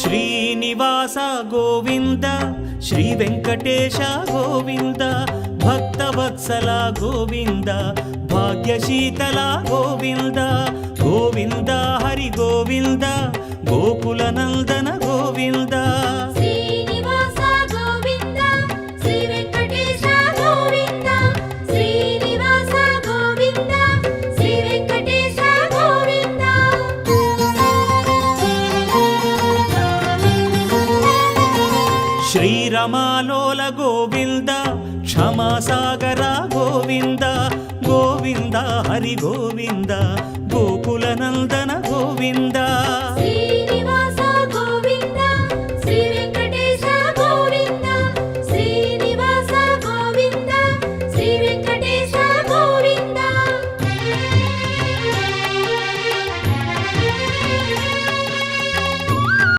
Srinivasa Govinda Shri Venkatesha Govinda Bhaktavatsala Govinda భాగ్యశీతల Govinda Govinda Hari Govinda Gokula శ్రీరమాలోల Govinda క్షమాసాగర Govinda Govinda Hari Govinda గోకులన